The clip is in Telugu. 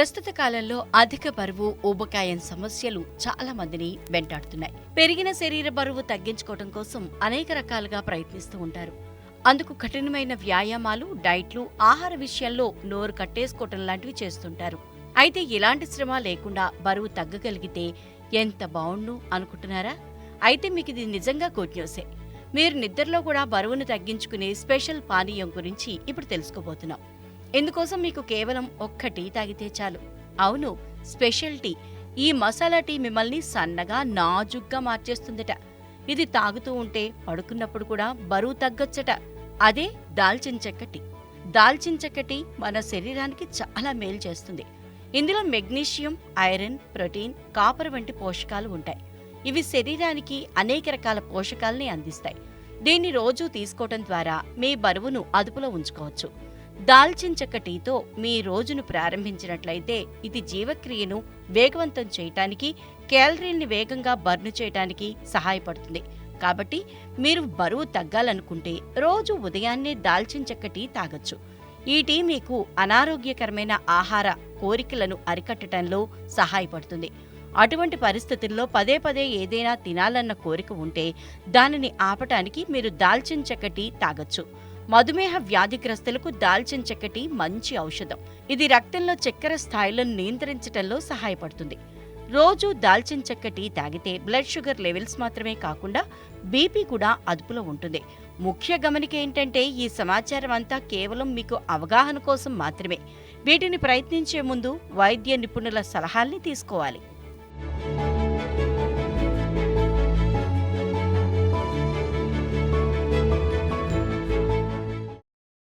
ప్రస్తుత కాలంలో అధిక బరువు ఊబకాయం సమస్యలు చాలా మందిని వెంటాడుతున్నాయి. పెరిగిన శరీర బరువు తగ్గించుకోవడం కోసం అనేక రకాలుగా ప్రయత్నిస్తూ ఉంటారు. అందుకు కఠినమైన వ్యాయామాలు డైట్లు ఆహార విషయంలో నోరు కట్టేసుకోవటం లాంటివి చేస్తుంటారు. అయితే ఇలాంటి శ్రమ లేకుండా బరువు తగ్గగలిగితే ఎంత బావుండు అనుకుంటున్నారా? అయితే మీకు ఇది నిజంగా గుడ్ న్యూసే. మీరు నిద్రలో కూడా బరువును తగ్గించుకునే స్పెషల్ పానీయం గురించి ఇప్పుడు తెలుసుకోబోతున్నాం. ఇందుకోసం మీకు కేవలం ఒక్క టీ తాగితే చాలు? అవును స్పెషల్ టీ. ఈ మసాలా టీ మిమ్మల్ని సన్నగా నాజుగ్గా మార్చేస్తుందట. ఇది తాగుతూ ఉంటే పడుకున్నప్పుడు కూడా బరువు తగ్గొచ్చట. అదే దాల్చిన చెక్క టీ. దాల్చిన చెక్క టీ మన శరీరానికి చాలా మేలు చేస్తుంది. ఇందులో మెగ్నీషియం ఐరన్ ప్రోటీన్ కాపర్ వంటి పోషకాలు ఉంటాయి. ఇవి శరీరానికి అనేక రకాల పోషకాలని అందిస్తాయి. దీన్ని రోజూ తీసుకోవటం ద్వారా మీ బరువును అదుపులో ఉంచుకోవచ్చు. దాల్చిన చెక్క టీతో మీ రోజును ప్రారంభించినట్లయితే ఇది జీవక్రియను వేగవంతం చేయటానికి క్యాలరీల్ని వేగంగా బర్న్ చేయటానికి సహాయపడుతుంది. కాబట్టి మీరు బరువు తగ్గాలనుకుంటే రోజు ఉదయాన్నే దాల్చిన చెక్క టీ తాగొచ్చు. ఈ టీ మీకు అనారోగ్యకరమైన ఆహార కోరికలను అరికట్టడంలో సహాయపడుతుంది. అటువంటి పరిస్థితుల్లో పదే పదే ఏదైనా తినాలన్న కోరిక ఉంటే దానిని ఆపటానికి మీరు దాల్చిన చెక్క టీ తాగొచ్చు. మధుమేహ వ్యాధిగ్రస్తులకు దాల్చిన చెక్క టీ మంచి ఔషధం. ఇది రక్తంలో చక్కెర స్థాయిలను నియంత్రించడంలో సహాయపడుతుంది. రోజు దాల్చిన చెక్క టీ తాగితే బ్లడ్ షుగర్ లెవెల్స్ మాత్రమే కాకుండా బీపీ కూడా అదుపులో ఉంటుంది. ముఖ్య గమనిక ఏంటంటే ఈ సమాచారం అంతా కేవలం మీకు అవగాహన కోసం మాత్రమే. వీటిని ప్రయత్నించే ముందు వైద్య నిపుణుల సలహాల్ని తీసుకోవాలి.